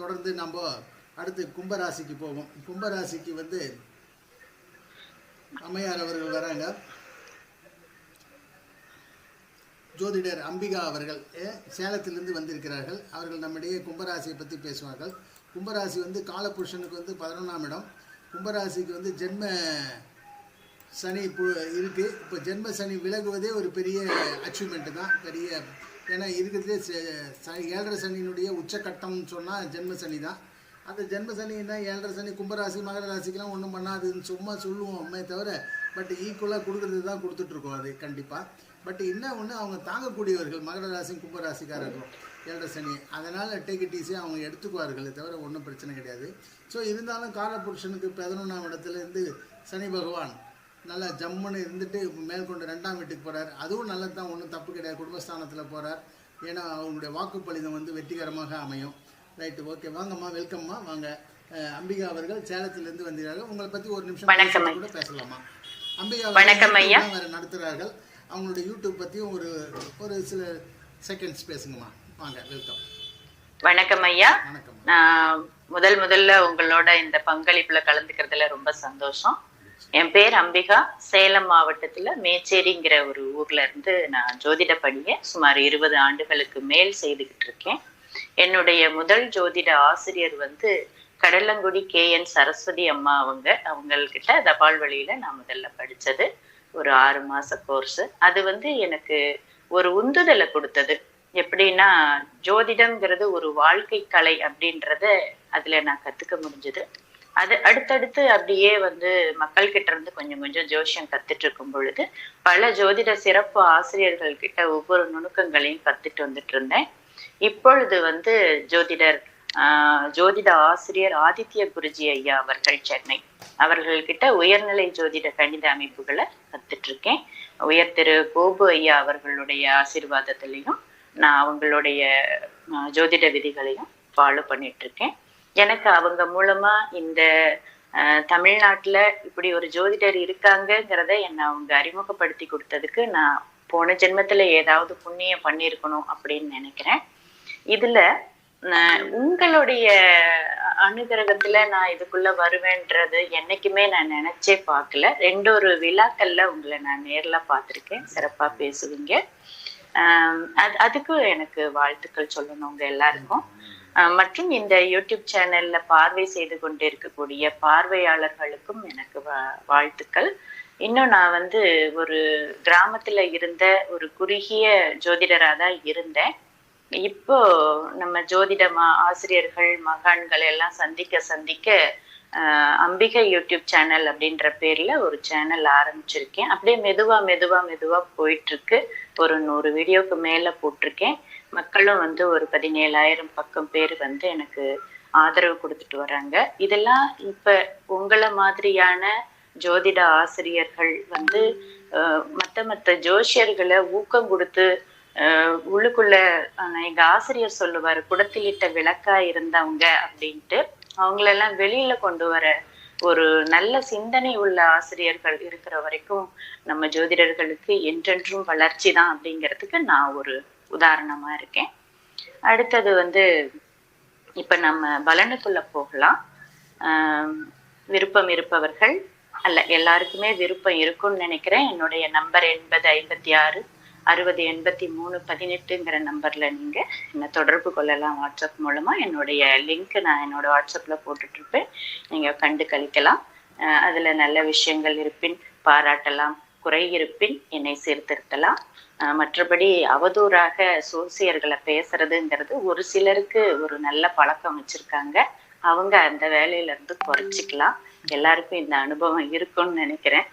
தொடர்ந்து நம்ம அடுத்து கும்பராசிக்கு போவோம். கும்பராசிக்கு வந்து அம்மையார் அவர்கள் வராங்க. ஜோதிடர் அம்பிகா அவர்கள் சேலத்திலிருந்து வந்திருக்கிறார்கள். அவர்கள் நம்மிடையே கும்பராசியை பற்றி பேசுவார்கள். கும்பராசி வந்து காலபுருஷனுக்கு வந்து பதினொன்றாம் இடம். கும்பராசிக்கு வந்து ஜென்ம சனி இப்போ இப்போ ஜென்ம சனி விலகுவதே ஒரு பெரிய அச்சீவ்மெண்ட்டு தான். பெரிய ஏன்னா இருக்கிறதுலே ச- ஏழரை சனியினுடைய உச்சக்கட்டம்னு சொன்னால் ஜென்ம சனி தான் அந்த ஜென்ம சனின்னா ஏழரை சனி கும்பராசி மகர ராசிக்கெல்லாம் ஒன்றும் பண்ணாதுன்னு சும்மா சொல்லுவோமே தவிர பட் ஈக்குவலாக கொடுக்கறது தான் கொடுத்துட்ருக்கோம் அது கண்டிப்பாக பட் என்ன ஒன்று அவங்க தாங்கக்கூடியவர்கள் மகர ராசி கும்பராசிக்காரர்களும் ஏழரை சனி. அதனால் டேக் இட் ஈஸியாக அவங்க எடுத்துக்குவார்களே தவிர ஒன்றும் பிரச்சனை கிடையாது. ஸோ இருந்தாலும் காலபுருஷனுக்கு பதினொன்றாம் இடத்துலேருந்து சனி பகவான் நல்லா ஜம்முன்னு இருந்துட்டு மேற்கொண்டு ரெண்டாம் வீட்டுக்கு போகிறார் அதுவும் நல்லது தான் ஒன்றும் தப்பு கிடையாது. குடும்பஸ்தானத்தில் போகிறார் ஏன்னா அவங்களுடைய வாக்குப்பளிதம் வந்து வெற்றிகரமாக அமையும். ரைட்டு ஓகே வாங்கம்மா வெல்கம்மா வாங்க. அம்பிகா அவர்கள் சேலத்திலிருந்து வந்தீர்கள் உங்களை பற்றி ஒரு நிமிஷம் கூட பேசலாமா? அம்பிகா வணக்கம் அவர்கள் ஐயா. நடத்துகிறார்கள் அவங்களுடைய யூடியூப் பற்றியும் ஒரு ஒரு சில செகண்ட்ஸ் பேசுங்கம்மா. வாங்க வெல்கம் வணக்கம் ஐயா. வணக்கம் நான் முதல் முதல்ல உங்களோட இந்த பங்களிப்புல கலந்துக்கிறதுல ரொம்ப சந்தோஷம். என் பேர் அம்பிகா. சேலம் மாவட்டத்துல மேச்சேரிங்கிற ஒரு ஊர்ல இருந்து நான் ஜோதிட பணியை சுமார் இருபது ஆண்டுகளுக்கு மேல் செய்துகிட்டு இருக்கேன். என்னுடைய முதல் ஜோதிட ஆசிரியர் வந்து கடலங்குடி கே. என். சரஸ்வதி அம்மா அவங்க. அவங்கக்கிட்ட தபால் வழியில நான் முதல்ல படிச்சது. ஒரு ஆறு மாச கோர்ஸ் அது வந்து எனக்கு ஒரு உந்துதலை கொடுத்தது. எப்படின்னா ஜோதிடம்ங்கிறது ஒரு வாழ்க்கை கலை அப்படின்றத அதுல நான் கத்துக்க முடிஞ்சது. அது அடுத்தடுத்து அப்படியே வந்து மக்கள் கிட்ட இருந்து கொஞ்சம் கொஞ்சம் ஜோஷியம் கத்துட்டு இருக்கும் பொழுது பல ஜோதிட சிறப்பு ஆசிரியர்கள் கிட்ட ஒவ்வொரு நுணுக்கங்களையும் கத்துட்டு வந்துட்டு இருந்தேன். இப்பொழுது வந்து ஜோதிடர் ஆஹ் ஜோதிட ஆசிரியர் ஆதித்ய குருஜி ஐயா அவர்கள் சென்னை. அவர்கள்கிட்ட உயர்நிலை ஜோதிட கணித அமைப்புகளை கத்துட்டு இருக்கேன். உயர் திரு கோபு ஐயா அவர்களுடைய ஆசீர்வாதத்திலையும் நான் அவங்களுடைய ஜோதிட விதிகளையும் ஃபாலோ பண்ணிட்டு இருக்கேன். எனக்கு அவங்க மூலமா இந்த ஆஹ், தமிழ்நாட்டுல இப்படி ஒரு ஜோதிடர் இருக்காங்கிறத என்னை அவங்க அறிமுகப்படுத்தி கொடுத்ததுக்கு நான் போன ஜென்மத்துல ஏதாவது புண்ணியம் பண்ணியிருக்கணும் அப்படின்னு நினைக்கிறேன். இதுல உங்களுடைய அனுகிரகத்துல நான் இதுக்குள்ள வருவேன்றது என்னைக்குமே நான் நினைச்சே பார்க்கல. ரெண்டு ஒரு விழாக்கள்ல உங்களை நான் நேர்ல பார்த்திருக்கேன். சிறப்பா பேசுவீங்க. ஆஹ் அது அதுக்கும் எனக்கு வாழ்த்துக்கள் சொல்லணும் உங்க எல்லாருக்கும். மற்றும் இந்த யூடியூப் சேனல்ல பார்வை செய்து கொண்டு இருக்கக்கூடிய பார்வையாளர்களுக்கும் எனக்கு வா- வாழ்த்துக்கள். இன்னும் நான் வந்து ஒரு கிராமத்துல இருந்த ஒரு குறுகிய ஜோதிடரா தான் இருந்தேன். இப்போ நம்ம ஜோதிடமா ஆசிரியர்கள் மகான்கள் எல்லாம் சந்திக்க சந்திக்க அம்பிகை யூடியூப் சேனல் அப்படின்ற பேர்ல ஒரு சேனல் ஆரம்பிச்சிருக்கேன். அப்படியே மெதுவா மெதுவா மெதுவா போயிட்டு இருக்கு. ஒரு நூறு வீடியோக்கு மேல போட்டிருக்கேன். மக்களும் வந்து ஒரு பதினேழாயிரம் பக்கம் பேர் வந்து எனக்கு ஆதரவு கொடுத்துட்டு வராங்க. இதெல்லாம் இப்ப உங்களை மாதிரியான ஜோதிட ஆசிரியர்கள் வந்து ஆஹ் மத்த மத்த ஜோஷியர்களை ஊக்கம் கொடுத்து உள்ளுக்குள்ள எங்க ஆசிரியர் சொல்லுவாரு குடத்திலிட்ட விளக்கா இருந்தவங்க அப்படின்ட்டு அவங்களெல்லாம் வெளியில கொண்டு வர ஒரு நல்ல சிந்தனை உள்ள ஆசிரியர்கள் இருக்கிற வரைக்கும் நம்ம ஜோதிடர்களுக்கு என்றென்றும் வளர்ச்சி தான் அப்படிங்கிறதுக்கு நான் ஒரு உதாரணமா இருக்கேன். அடுத்தது வந்து இப்ப நம்ம பலனுக்குள்ள போகலாம். ஆஹ் விருப்பம் இருப்பவர்கள் அல்ல எல்லாருக்குமே விருப்பம் இருக்கும்னு நினைக்கிறேன். என்னுடைய நம்பர் எண்பது ஐம்பத்தி ஆறு அறுபது எண்பத்தி மூணு பதினெட்டுங்கிற நம்பர்ல நீங்க என்ன தொடர்பு கொள்ளலாம் வாட்ஸ்அப் மூலமா. என்னுடைய லிங்க் நான் என்னோட வாட்ஸ்அப்ல போட்டுட்டு இருப்பேன் நீங்க கண்டு கழிக்கலாம். அதுல நல்ல விஷயங்கள் இருப்பின் பாராட்டலாம் குறை இருப்பின் என்னை சீர்திருத்தலாம். மற்றபடி அவதூறாக சோசியர்களை பேசுறதுங்கிறது ஒரு சிலருக்கு ஒரு நல்ல பழக்கம் வச்சிருக்காங்க. அவங்க அந்த வேலையில இருந்து குறைச்சிக்கலாம். எல்லாருக்கும் இந்த அனுபவம் இருக்கும்னு நினைக்கிறேன்.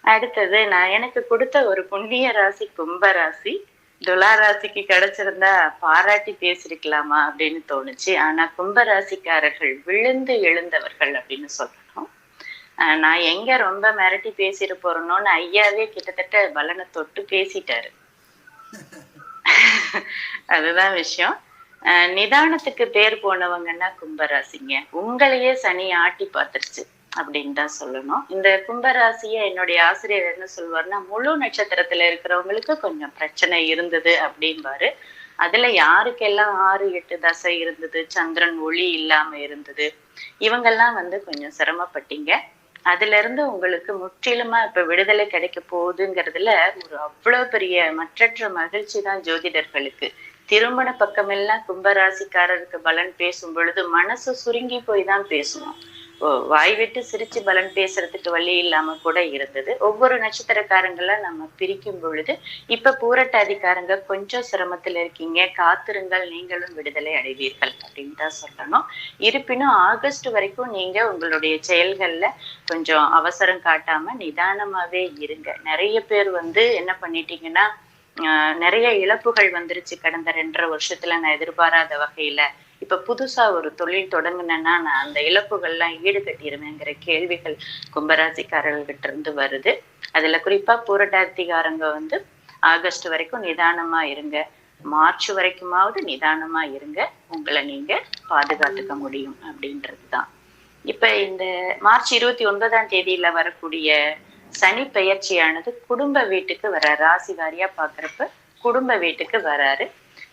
அடுத்தது நான் எனக்கு கொடுத்த ஒரு புண்ணிய ராசி கும்ப ராசி. துலா ராசிக்கு கிடைச்சிருந்தா பாராட்டி பேசிருக்கலாமா அப்படின்னு தோணுச்சு. ஆனா கும்ப ராசிக்காரர்கள் விழுந்து எழுந்தவர்கள் அப்படின்னு சொல்லணும். ஆஹ் நான் எங்க ரொம்ப மிரட்டி பேசிட்டு போறேனோன்னு ஐயாவே கிட்டத்தட்ட பலனை தொட்டு பேசிட்டாரு. அதுதான் விஷயம். ஆஹ் நிதானத்துக்கு பேர் போனவங்கன்னா கும்பராசிங்க. உங்களையே சனி ஆட்டி பார்த்துருச்சு அப்படின்னு தான் சொல்லணும். இந்த கும்பராசிய என்னுடைய ஆசிரியர் என்ன சொல்வார்னா முழு நட்சத்திரத்துல இருக்கிறவங்களுக்கு கொஞ்சம் பிரச்சனை இருந்தது அப்படிம்பாரு. அதுல யாருக்கெல்லாம் ஆறு எட்டு தசை இருந்தது சந்திரன் ஒளி இல்லாம இருந்தது இவங்கெல்லாம் வந்து கொஞ்சம் சிரமப்பட்டீங்க. அதுல இருந்து உங்களுக்கு முற்றிலுமா இப்ப விடுதலை கிடைக்க போகுதுங்கிறதுல ஒரு அவ்வளவு பெரிய மற்றற்ற மகிழ்ச்சி தான் ஜோதிடர்களுக்கு. திருமண பக்கமெல்லாம் கும்பராசிக்காரருக்கு பலன் பேசும் பொழுது மனசு சுருங்கி போய் தான் பேசுவோம் வாய் விட்டு சிரிச்சு பலன் பேசுறதுக்கு வழி இல்லாம கூட இருந்தது. ஒவ்வொரு நட்சத்திரக்காரங்கள நம்ம பிரிக்கும் பொழுது இப்ப பூரட்டாதிக்காரங்க கொஞ்சம் சிரமத்துல இருக்கீங்க. காத்திருங்கள் நீங்களும் விடுதலை அடைவீர்கள் அப்படின்னு தான் சொல்லணும். இருப்பினும் ஆகஸ்ட் வரைக்கும் நீங்க உங்களுடைய செயல்கள்ல கொஞ்சம் அவசரம் காட்டாம நிதானமாவே இருங்க. நிறைய பேர் வந்து என்ன பண்ணிட்டீங்கன்னா ஆஹ் நிறைய இழப்புகள் வந்துருச்சு கடந்த ரெண்டரை வருஷத்துல நான் எதிர்பாராத வகையில. இப்ப புதுசா ஒரு தொழில் தொடங்குனேன்னா நான் அந்த இழப்புகள்லாம் ஈடு கட்டிடுவேங்கிற கேள்விகள் கும்பராசிக்காரர்கிட்ட இருந்து வருது. அதுல குறிப்பா பூரட்டாத்திகாரங்க வந்து ஆகஸ்ட் வரைக்கும் நிதானமா இருங்க. மார்ச் வரைக்குமாவது நிதானமா இருங்க. உங்களை நீங்க பாதுகாத்துக்க முடியும் அப்படின்றதுதான். இப்ப இந்த மார்ச் இருபத்தி ஒன்பதாம் தேதியில வரக்கூடிய சனி பெயர்ச்சியானது குடும்ப வீட்டுக்கு வர ராசி வாரியா பாக்குறப்ப குடும்ப வீட்டுக்கு வராரு.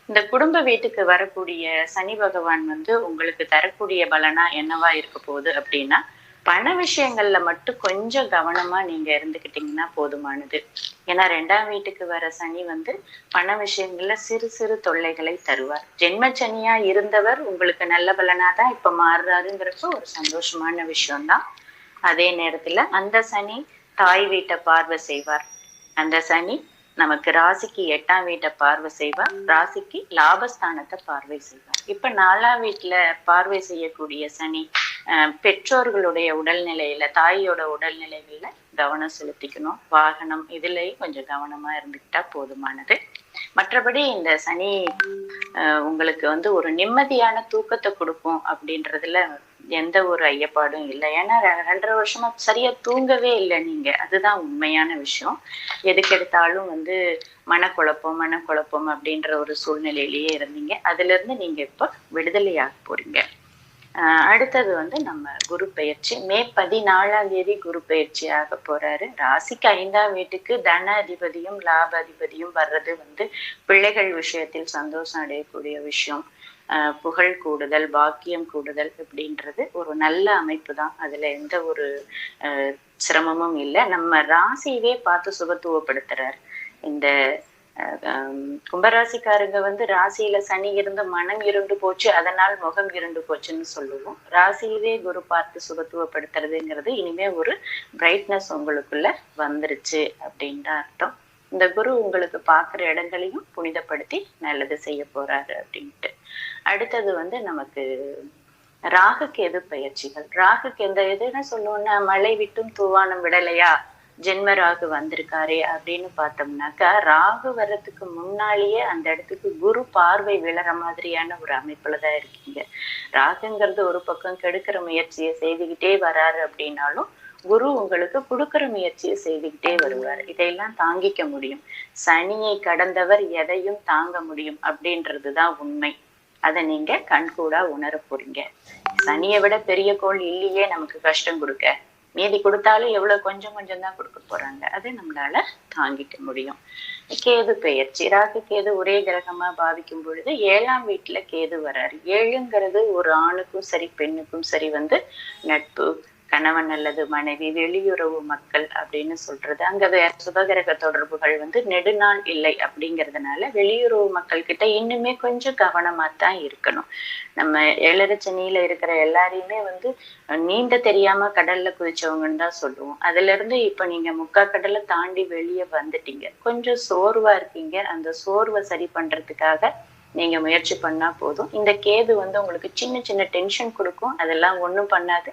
இந்த குடும்ப வீட்டுக்கு வரக்கூடிய சனி பகவான் வந்து உங்களுக்கு தரக்கூடிய பலனா என்னவா இருக்க போகுது அப்படின்னா பண விஷயங்கள்ல மட்டும் கொஞ்சம் கவனமா நீங்க இருந்துகிட்டீங்கன்னா போதுமானது. ஏன்னா ரெண்டாம் வீட்டுக்கு வர சனி வந்து பண விஷயங்கள்ல சிறு சிறு தொல்லைகளை தருவார். ஜென்ம சனியா இருந்தவர் உங்களுக்கு நல்ல பலனா தான் இப்ப மாறுறாருங்கிறப்ப ஒரு சந்தோஷமான விஷயம்தான். அதே நேரத்துல அந்த சனி தாய் வீட்டை பார்வை செய்வார். அந்த சனி நமக்கு ராசிக்கு எட்டாம் வீட்டை பார்வை செய்வார் ராசிக்கு லாபஸ்தானத்தை பார்வை செய்வார் இப்ப நாலாம் வீட்டுல பார்வை செய்யக்கூடிய சனி பெற்றோர்களுடைய உடல்நிலையில தாயோட உடல்நிலைகள்ல கவனம் செலுத்திக்கணும். வாகனம் இதுலயும் கொஞ்சம் கவனமா இருந்துக்கிட்டா போதுமானது. மற்றபடி இந்த சனி உங்களுக்கு வந்து ஒரு நிம்மதியான தூக்கத்தை கொடுக்கும் அப்படின்றதுல எந்த ஒரு ஐயப்பாடும் இல்லை. ஏன்னா ரெ- ரெண்டரை வருஷமா சரியா தூங்கவே இல்லை நீங்க. அதுதான் உண்மையான விஷயம். எதுக்கு எடுத்தாலும் வந்து மனக்குழப்பம் மனக்குழப்பம் அப்படின்ற ஒரு சூழ்நிலையிலேயே இருந்தீங்க. அதுல இருந்து நீங்க இப்ப விடுதலையாக போறீங்க. ஆஹ் அடுத்தது வந்து நம்ம குரு பயிற்சி மே பதினாலாம் தேதி குரு பெயர்ச்சி ஆக போறாரு. ராசிக்கு ஐந்தாம் வீட்டுக்கு தன அதிபதியும் லாப அதிபதியும் வர்றது வந்து பிள்ளைகள் விஷயத்தில் சந்தோஷம் அடையக்கூடிய விஷயம். புகழ் கூடுதல் பாக்கியம் கூடுதல் அப்படின்றது ஒரு நல்ல அமைப்பு தான் அதுல எந்த ஒரு சிரமமும் இல்லை. நம்ம ராசியவே பார்த்து சுகத்துவப்படுத்துறார். இந்த கும்பராசிக்காரங்க வந்து ராசியில சனி இருந்து மனம் இருண்டு போச்சு அதனால் முகம் இருண்டு போச்சுன்னு சொல்லுவோம். ராசியவே குரு பார்த்து சுகத்துவப்படுத்துறதுங்கிறது இனிமே ஒரு பிரைட்னஸ் உங்களுக்குள்ள வந்துருச்சு அப்படின்ற அர்த்தம். இந்த குரு உங்களுக்கு பார்க்குற இடங்களையும் புனிதப்படுத்தி நல்லது செய்ய போறாரு அப்படின்ட்டு. அடுத்தது வந்து நமக்கு ராகுக்கு எது பயிற்சிகள். ராகுக்கு எந்த எதுன்னு சொல்லுவோம்னா மழை விட்டும் தூவானம் விடலையா? ஜென்ம ராகு வந்திருக்காரே அப்படின்னு பார்த்தோம்னாக்கா ராகு வர்றதுக்கு முன்னாலேயே அந்த இடத்துக்கு குரு பார்வை விழற மாதிரியான ஒரு அமைப்புல தான் இருக்கீங்க. ராகுங்கிறது ஒரு பக்கம் கெடுக்கிற முயற்சியை செய்துகிட்டே வராரு அப்படின்னாலும் குரு உங்களுக்கு கொடுக்கிற முயற்சியை செய்துக்கிட்டே வருவார். இதையெல்லாம் தாங்கிக்க முடியும். சனியை கடந்தவர் எதையும் தாங்க முடியும் அப்படின்றதுதான் உண்மை. அதை நீங்க கண்கூடா உணர போறீங்க. சனியை விட பெரிய கோள் இல்லையே நமக்கு கஷ்டம் கொடுக்க. மீதி கொடுத்தாலும் எவ்வளவு கொஞ்சம் கொஞ்சம் தான் கொடுக்க போறாங்க. அதை நம்மளால தாங்கிக்க முடியும். கேது பெயர்ச்சி. ராகு கேது ஒரே கிரகமா பாதிக்கும் பொழுது ஏழாம் வீட்டுல கேது வராரு. ஏழுங்கிறது ஒரு ஆணுக்கும் சரி பெண்ணுக்கும் சரி வந்து நட்பு கணவன் அல்லது மனைவி வெளியுறவு மக்கள் அப்படின்னு சொல்றது. அங்க வேற சுபகிரக தொடர்புகள் வந்து நெடுநாள் இல்லை அப்படிங்கறதுனால வெளியுறவு மக்கள் கிட்ட இன்னுமே கொஞ்சம் கவனமா தான் இருக்கணும். நம்ம ஏழரச்சனியில இருக்கிற எல்லாரையுமே வந்து நீந்த தெரியாம கடல்ல குதிச்சவங்கன்னு தான் சொல்லுவோம். அதுல இருந்து இப்ப நீங்க முக்கா கடலை தாண்டி வெளியே வந்துட்டீங்க. கொஞ்சம் சோர்வா இருக்கீங்க. அந்த சோர்வை சரி பண்றதுக்காக நீங்க முயற்சி பண்ணா போதும். இந்த கேது வந்து உங்களுக்கு சின்ன சின்ன டென்ஷன் கொடுக்கும். அதெல்லாம் ஒண்ணும் பண்ணாது.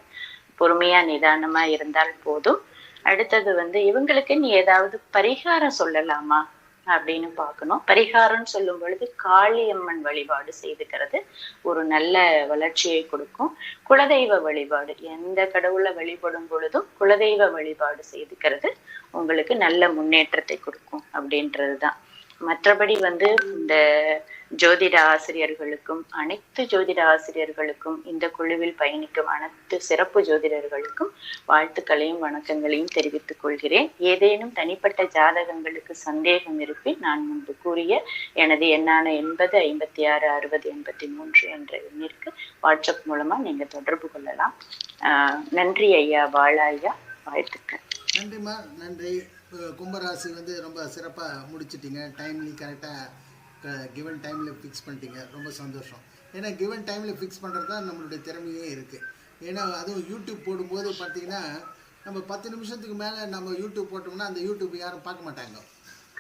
பொறுமையா நிதானமா இருந்தால் போதும். அடுத்தது வந்து இவங்களுக்கு நீ ஏதாவது பரிகாரம் சொல்லலாமா அப்படின்னு பார்க்கணும். பரிகாரம்னு சொல்லும் பொழுது காளியம்மன் வழிபாடு செய்துக்கிறது ஒரு நல்ல வளர்ச்சியை கொடுக்கும். குலதெய்வ வழிபாடு எந்த கடவுளை வழிபடும் பொழுதும் குலதெய்வ வழிபாடு செய்துக்கிறது உங்களுக்கு நல்ல முன்னேற்றத்தை கொடுக்கும் அப்படின்றதுதான். மற்றபடி வந்து இந்த ஜோதிட ஆசிரியர்களுக்கும் அனைத்து ஜோதிட ஆசிரியர்களுக்கும் இந்த குழுவில் பயணிக்கும் அனைத்து சிறப்பு ஜோதிடர்களுக்கும் வாழ்த்துக்களையும் வணக்கங்களையும் தெரிவித்துக் கொள்கிறேன். ஏதேனும் தனிப்பட்ட ஜாதகங்களுக்கு சந்தேகம் இருப்பின் நான் முன்பு கூறிய எனது எண்ணான எண்பது ஐம்பத்தி ஆறு அறுபது எண்பத்தி மூன்று என்ற எண்ணிற்கு வாட்ஸ்அப் மூலமா நீங்க தொடர்பு கொள்ளலாம். நன்றி ஐயா வாழா ஐயா வாழ்த்துக்கள். நன்றிமா நன்றி. கும்பராசி வந்து ரொம்ப சிறப்பாக முடிச்சிட்டீங்க. டைம்லி கரெக்டாக கிவன் டைமில் ஃபிக்ஸ் பண்ணிட்டீங்க. ரொம்ப சந்தோஷம். ஏன்னா கிவன் டைமில் ஃபிக்ஸ் பண்ணுறது தான் நம்மளுடைய திறமையே இருக்குது ஏன்னா அதுவும் யூடியூப் போடும்போது பார்த்தீங்கன்னா நம்ம பத்து நிமிஷத்துக்கு மேலே நம்ம யூடியூப் போட்டோம்னா அந்த யூடியூப் யாரும் பார்க்க மாட்டாங்க.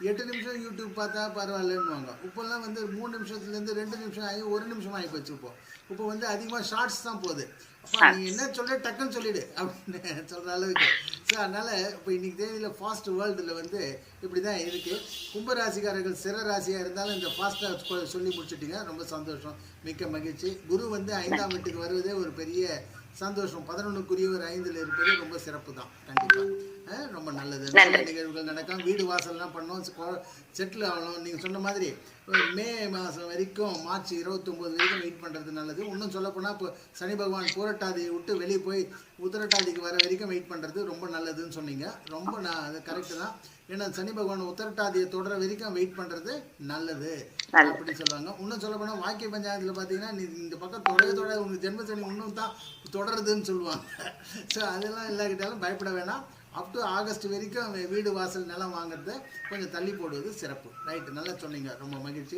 எட்டு நிமிஷம் யூடியூப் பார்த்தா பரவாயில்லன்னுவாங்க. இப்போல்லாம் வந்து மூணு நிமிஷத்துலேருந்து ரெண்டு நிமிஷம் ஆகி ஒரு நிமிஷம் ஆகி போச்சு இப்போ. வந்து அதிகமாக ஷார்ட்ஸ் தான் போகுது. அப்போ நீ என்ன சொல்ல டக்குன்னு சொல்லிடு அப்படின்னு சொல்கிற அளவுக்கு. ஸோ அதனால் இப்போ இன்றைக்கி தேதியில் ஃபாஸ்ட் வேர்ல்டில் வந்து இப்படி தான் இருக்குது கும்பராசிக்காரர்கள் சிற ராசியாக இருந்தாலும் இந்த ஃபாஸ்ட்டாக சொல்லி முடிச்சுட்டிங்க. ரொம்ப சந்தோஷம். மிக்க மகிழ்ச்சி. குரு வந்து ஐந்தாம் வீட்டுக்கு வருவதே ஒரு பெரிய சந்தோஷம். பதினொன்றுக்குரியவர் ஐந்தில் இருப்பது ரொம்ப சிறப்பு தான் கண்டிப்பாக ரொம்ப நல்லது. நல்ல நிகழ்வுகள் நடக்கும். வீடு வாசல்லாம் பண்ணோம். செட்டில் ஆகணும். நீங்கள் சொன்ன மாதிரி மே மாதம் வரைக்கும் மார்ச் இருபத்தொம்போது வரைக்கும் வெயிட் பண்ணுறது நல்லது. இன்னும் சொல்லப்போனால் இப்போ சனி பகவான் பூரட்டாதியை விட்டு வெளியே போய் உத்தரட்டாதிக்கு வர வரைக்கும் வெயிட் பண்ணுறது ரொம்ப நல்லதுன்னு சொன்னீங்க. ரொம்ப நான் அது கரெக்டு தான். ஏன்னா சனி பகவான் உத்தரட்டாதியை தொடர வரைக்கும் வெயிட் பண்ணுறது நல்லது அப்படி சொல்லுவாங்க. இன்னும் சொல்ல போனால் வாக்கிய பஞ்சாயத்தில் பார்த்தீங்கன்னா நீ இந்த பக்கம் தொடர தொடர உங்கள் ஜென்ம சனி இன்னும் தான் தொடருதுன்னு சொல்லுவாங்க. ஸோ அதெல்லாம் இல்லாக்கிட்டாலும் பயப்பட வேணாம். அப் டு ஆகஸ்ட் வரைக்கும் வீடு வாசல் நிலம் வாங்குறத கொஞ்சம் தள்ளி போடுவது சிறப்பு. ரைட்டு நல்லா சொன்னீங்க. ரொம்ப மகிழ்ச்சி.